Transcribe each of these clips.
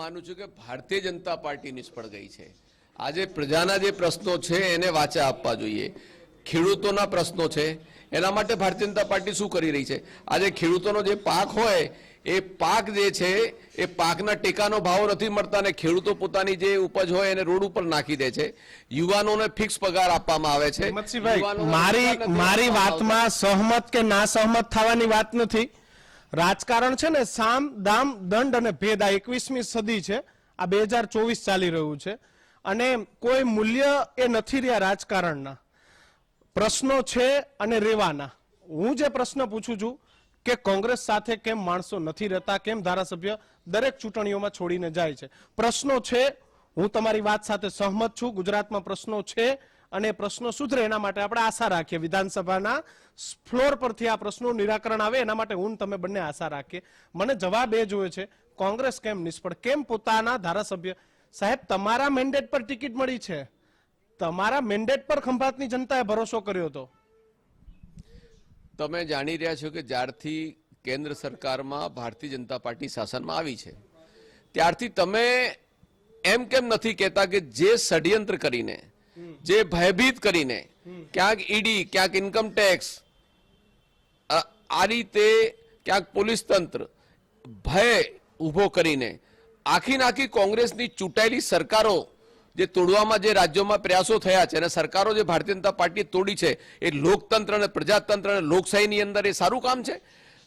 માનું છું કે ભારતીય જનતા પાર્ટી નિષ્ફળ ગઈ છે. આજે પ્રજાના જે પ્રશ્નો છે એને વાચા આપવા જોઈએ. ખેડૂતોના પ્રશ્નો છે. એના માટે ભારતીય જનતા પાર્ટી શું કરી રહી છે? આજે ખેડૂતોનો જે પાક હોય એ પાક જે છે એ પાકના ટેકાનો ભાવ નથી મળતા અને ખેડૂતો પોતાની જે ઉપજ હોય એને રોડ ઉપર નાખી દે છે. યુવાનોને ફિક્સ પગાર આપવામાં આવે છે. મારી મારી વાતમાં સહમત કે ના સહમત થવાની વાત નથી? રાજકારણ છે ને સામ, દામ, દંડ અને ભેદ આ એકવીસમી સદી છે. આ બે હજાર ચોવીસ ચાલી રહ્યું છે. અને કોઈ મૂલ્ય એ નથી રહ્યા રાજકારણના. પ્રશ્નો છે અને રેવાના. હું જે પ્રશ્ન પૂછું છું કે કોંગ્રેસ સાથે કેમ માણસો નથી રહેતા, કેમ ધારાસભ્ય દરેક ચૂંટણીઓમાં છોડીને જાય છે? પ્રશ્નો છે, હું તમારી વાત સાથે સહમત છું. ગુજરાતમાં પ્રશ્નો છે અને પ્રશ્નો સુધરે એના માટે આપણે આશા રાખીએ. વિધાનસભાના ફ્લોર પરથી આ પ્રશ્નો નિરાકરણ આવે, એના માટે હું તમે બંને આશા રાખીએ. મને જવાબ એ જોઈએ છે, કોંગ્રેસ કેમ નિષ્ફળ? કેમ પોતાના ધારાસભ્ય? સાહેબ, તમારા મેન્ડેટ પર ટિકિટ મળી છે. તમારા મેન્ડેટ પર ખંભાતની જનતાએ ભરોસો કર્યો હતો. તમે જાણી રહ્યા છો કે જ્યારથી કેન્દ્ર સરકારમાં ભારતીય જનતા પાર્ટી શાસનમાં આવી છે, ત્યારથી તમે એમ કેમ નથી કહેતા કે જે ષડયંત્ર કરીને જે ભયભીત કરીને, ક્યાંક ઈડી ક્યાંક ઇન્કમ ટેક્સ આ રીતે ક્યાંક પોલીસ તંત્ર ભય ઊભો કરીને આખી નાખી કોંગ્રેસની ચૂંટાયેલી સરકારો જે તોડવામાં જે રાજ્યોમાં પ્રયાસો થયા છે અને સરકારો જે ભારતીય જનતા પાર્ટી તોડી છે, એ લોકતંત્ર અને પ્રજાતંત્ર અને લોકશાહીની અંદર એ સારું કામ છે?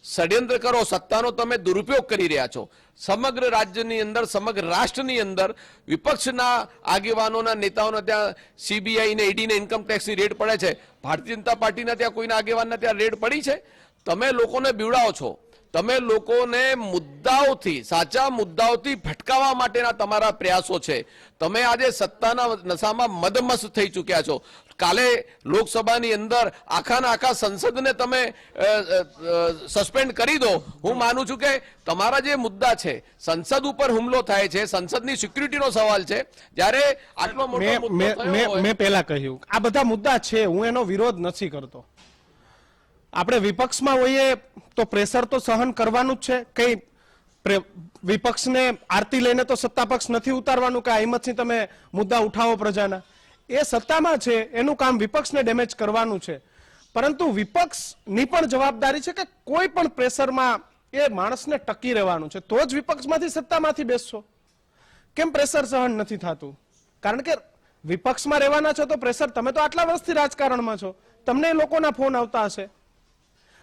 ષડયંત્ર કરો, સત્તાનો તમે દુરુપયોગ કરી રહ્યા છો. સમગ્ર રાજ્યની અંદર, સમગ્ર રાષ્ટ્રની અંદર વિપક્ષના આગેવાનોના નેતાઓના ત્યાં સીબીઆઈ ને ઈડી ને ઇન્કમ ટેક્સની રેડ પડે છે. ભારતીય જનતા પાર્ટીના ત્યાં કોઈના આગેવાનના ત્યાં રેડ પડી છે? તમે લોકોને બીવડાવો છો. તમે લોકોને મુદ્દાઓથી સાચા મુદ્દાઓથી ભટકાવવા માટેના તમારા પ્રયાસો છે. તમે આજે સત્તાના નશામાં મદમસ્ત થઈ ચૂક્યા છો. કાલે લોકસભાની અંદર આખાના આખા સંસદને તમે સસ્પેન્ડ કરી દો. હું માનું છું કે તમારા જે મુદ્દા છે સંસદ ઉપર હુમલો થાય છે સંસદની સિક્યુરિટીનો સવાલ છે જ્યારે આટલો મોટો મેં પહેલા કહ્યું આ બધા મુદ્દા છે હું એનો વિરોધ નથી કરતો. આપણે વિપક્ષમાં હોઈએ તો પ્રેશર તો સહન કરવાનું જ છે. કઈ વિપક્ષને આરતી લઈને તો સત્તા પક્ષ નથી ઉતારવાનું કે આ હિંમતથી તમે મુદ્દા ઉઠાવો પ્રજાના. એ સત્તામાં છે, એનું કામ વિપક્ષને ડેમેજ કરવાનું છે. પરંતુ વિપક્ષની પણ જવાબદારી છે કે કોઈ પણ પ્રેશરમાં એ માણસને ટકી રહેવાનું છે. તો જ વિપક્ષમાંથી સત્તામાંથી બેસશો. કેમ પ્રેશર સહન નથી થતું? કારણ કે વિપક્ષમાં રહેવાના છો તો પ્રેશર, તમે તો આટલા વર્ષથી રાજકારણમાં છો. તમને લોકોના ફોન આવતા હશે.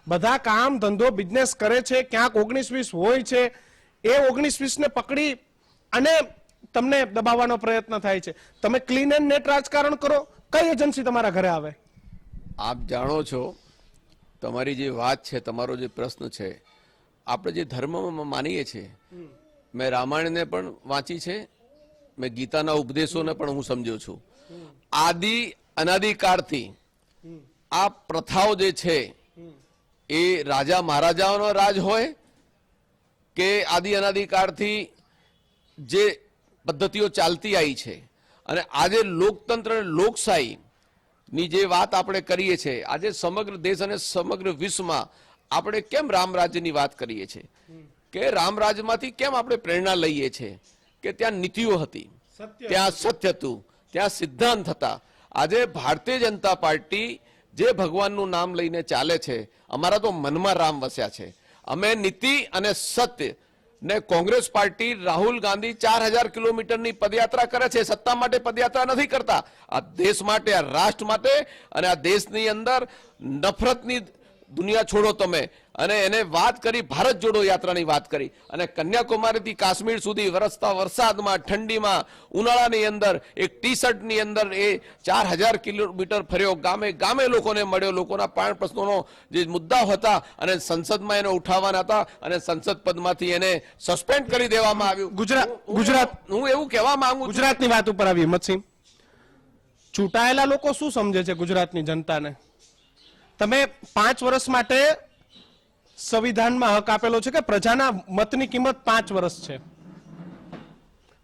બધા કામ ધંધો બિઝનેસ કરે છે, ક્યાંક ઓગણીસ વીસ હોય છે, એ ઓગણીસ વીસને પકડી અને તમને દબાવવાનો પ્રયત્ન થાય છે. તમે ક્લીન એન્ડ નેટ રાજકારણ કરો, કઈ એજન્સી તમારા ઘરે આવે? આપ જાણો છો, તમારી જે વાત છે, તમારો જે પ્રશ્ન છે, આપણે જે ધર્મમાં માનીએ છીએ, મેં રામાયણને પણ વાંચી છે, મેં ગીતાના ઉપદેશોને પણ હું સમજ્યો છું. આદિ અનાદિકાળથી આ પ્રથાઓ જે છે એ રાજા મહારાજાઓનો રાજ હોય કે આદિ અનાદિકાળથી જે પદ્ધતિઓ ચાલતી આવી છે. અને આજે લોકતંત્ર અને લોકશાહી જે વાત આપણે કરીએ છીએ આજે સમગ્ર દેશ અને સમગ્ર વિશ્વમાં આપણે કેમ રામરાજ્યની વાત કરીએ છીએ? કે રામરાજમાંથી કેમ આપણે પ્રેરણા લઈએ છીએ? કે ત્યાં નીતિઓ હતી ત્યાં સત્ય હતું ત્યાં સિદ્ધાંત હતા. આજે ભારતીય જનતા પાર્ટી જે ભગવાનનું નામ લઈને ચાલે છે, અમારા તો મનમાં રામ વસ્યા છે. અમે નીતિ અને સત્ય ને કોંગ્રેસ પાર્ટી રાહુલ ગાંધી ચાર હજાર કિલોમીટરની પદયાત્રા કરે છે, સત્તા માટે પદયાત્રા નથી કરતા. આ દેશ માટે, આ રાષ્ટ્ર માટે અને આ દેશની અંદર નફરતની દુનિયા છોડો તમે. અને એને વાત કરી ભારત જોડો યાત્રાની વાત કરી. અને કન્યાકુમારીથી કાશ્મીર સુધી વરસતા વરસાદમાં ઠંડીમાં ઉનાળાની અંદર એક ટી શર્ટની અંદર એ ચાર હજાર કિલોમીટર ફર્યો. ગામે ગામે લોકોને મળ્યો. લોકોના પાણ પ્રશ્નોનો જે મુદ્દા હતા અને સંસદમાં એને ઉઠાવવાના હતા અને સંસદ પદમાંથી એને સસ્પેન્ડ કરી દેવામાં આવ્યું. ગુજરાત- ગુજરાત- હું એવું કહેવા માંગુ ગુજરાતની વાત ઉપર આવી હિંમતસિંહ ચૂંટાયેલા લોકો શું સમજે છે ગુજરાતની જનતાને? તમે પાંચ વર્ષ માટે સંવિધાનમાં હક આપેલો છે કે પ્રજાના મતની કિંમત પાંચ વર્ષ છે?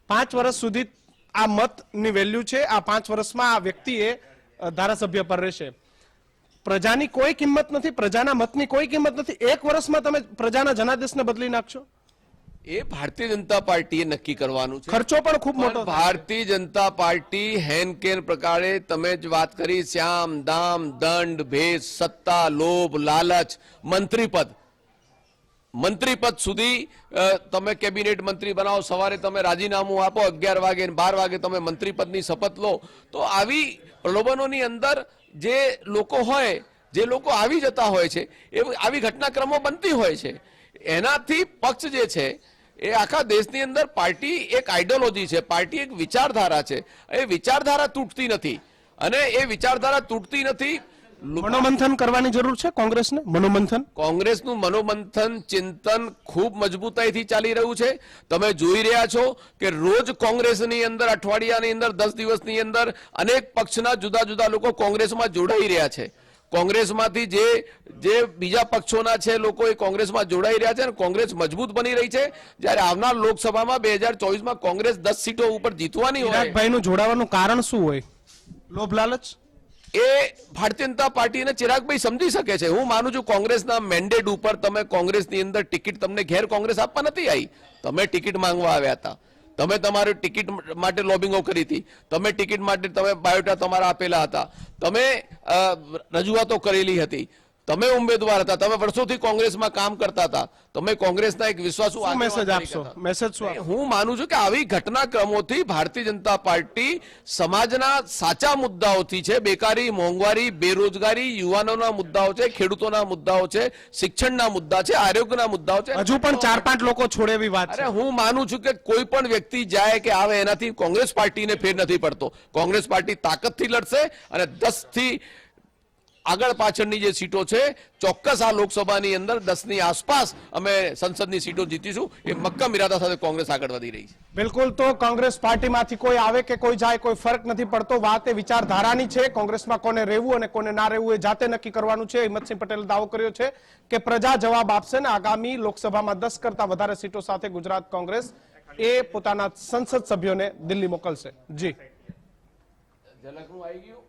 પાંચ વર્ષ સુધી આ મતની વેલ્યુ છે, આ પાંચ વર્ષમાં આ વ્યક્તિ એ ધારાસભ્ય પર રહેશે. પ્રજાની કોઈ કિંમત નથી, પ્રજાના મતની કોઈ કિંમત નથી. એક વર્ષમાં તમે પ્રજાના જનાદેશને બદલી નાખશો? એ ભારતીય જનતા પાર્ટીએ નક્કી કરવાનું છે. ખર્ચો પણ ખૂબ મોટો Bharatiya Janata party Han can પ્રકારે તમે જ વાત કરી શ્યામ દામ દંડ ભેદ સત્તા લોભ લાલચ મંત્રીપદ. મંત્રીપદ સુધી તમે કેબિનેટ મંત્રી બનાવો સવારે તમે રાજીનામું આપો અગિયાર વાગે બાર વાગે તમે મંત્રીપદની શપથ લો તો આવી પ્રલોભનોની અંદર જે લોકો હોય જે લોકો આવી જતા હોય છે એ આવી ઘટનાક્રમો બનતી હોય છે. એનાથી પક્ષ જે છે એ આખા દેશની અંદર પાર્ટી એક આઈડિયોલોજી છે પાર્ટી એક વિચારધારા છે. એ વિચારધારા તૂટતી નથી. અને એ વિચારધારા તૂટતી નથી મનોમંથન કરવાની જરૂર છે કોંગ્રેસને? મનોમંથન? કોંગ્રેસનું મનોમંથન ચિંતન ખૂબ મજબૂતાઈથી ચાલી રહ્યું છે. તમે જોઈ રહ્યા છો કે રોજ કોંગ્રેસની અંદર અઠવાડિયાની અંદર દસ દિવસની અંદર અનેક પક્ષના જુદા જુદા લોકો કોંગ્રેસમાં જોડાઈ રહ્યા છે. કોંગ્રેસમાંથી જે જે બીજા પક્ષોના છે લોકો એ કોંગ્રેસમાં જોડાઈ રહ્યા છે અને કોંગ્રેસ મજબૂત બની રહી છે. જ્યારે આવનાર લોકસભામાં બે હજાર ચોવીસમાં કોંગ્રેસ દસ સીટો ઉપર જીતવાની હોય. જોડાવાનું કારણ શું હોય? લોભ લાલચ? એ ભારતીય જનતા પાર્ટીને ચિરાગભાઈ સમજી શકે છે. હું માનું છું કોંગ્રેસના મેન્ડેટ ઉપર તમે કોંગ્રેસની અંદર ટિકિટ તમને ઘેર કોંગ્રેસ આપવા નથી આવી. તમે ટિકિટ માંગવા આવ્યા હતા. તમે તમારી ટિકિટ માટે લોબિંગો કરી હતી. તમે ટિકિટ માટે તમે બાયોટા તમારા આપેલા હતા. તમે રજૂઆતો કરેલી હતી. તમે ઉમેદવાર હતા તમે વર્ષોથી કોંગ્રેસમાં કામ કરતા હતા. તમે કોંગ્રેસના એક વિશ્વાસુ મેસેજ આપશો? મેસેજ શું હું માનું છું કે આવી ઘટનાક્રમોથી ભારતીય જનતા પાર્ટી સમાજના સાચા મુદ્દાઓથી છે. બેકારી મોંઘવારી બેરોજગારી યુવાનોના મુદ્દાઓ છે ખેડૂતોના મુદ્દાઓ છે શિક્ષણના મુદ્દા છે આરોગ્યના મુદ્દાઓ છે. હજુ પણ ચાર પાંચ લોકો છોડે એવી વાત છે. હું માનું છું કે કોઈ પણ વ્યક્તિ જાય કે આવે એનાથી કોંગ્રેસ પાર્ટીને ફેર નથી પડતો. કોંગ્રેસ પાર્ટી તાકાતથી લડશે અને દસથી આગળ પાછળની જે સીટો છે ચોક્કસ આ લોકસભાની અંદર દસની આસપાસ અમે સંસદની સીટો જીતીશું. એ મક્કમ ઇરાદા સાથે કોંગ્રેસ આગળ વધી રહી છે. બિલકુલ તો કોંગ્રેસ પાર્ટીમાંથી કોઈ આવે કે કોઈ જાય કોઈ ફરક નથી પડતો. વાત એ વિચારધારાની છે. કોંગ્રેસમાં કોને રહેવું અને કોને ના રહેવું એ જાતે નક્કી કરવાનું છે. હિંમતસિંહ પટેલે દાવો કર્યો છે કે પ્રજા જવાબ આપશે ને આગામી લોકસભામાં દસ કરતા વધારે સીટો સાથે ગુજરાત કોંગ્રેસ એ પોતાના સંસદ સભ્યોને દિલ્હી મોકલશે. જી. ઝલકનું આવી ગયું.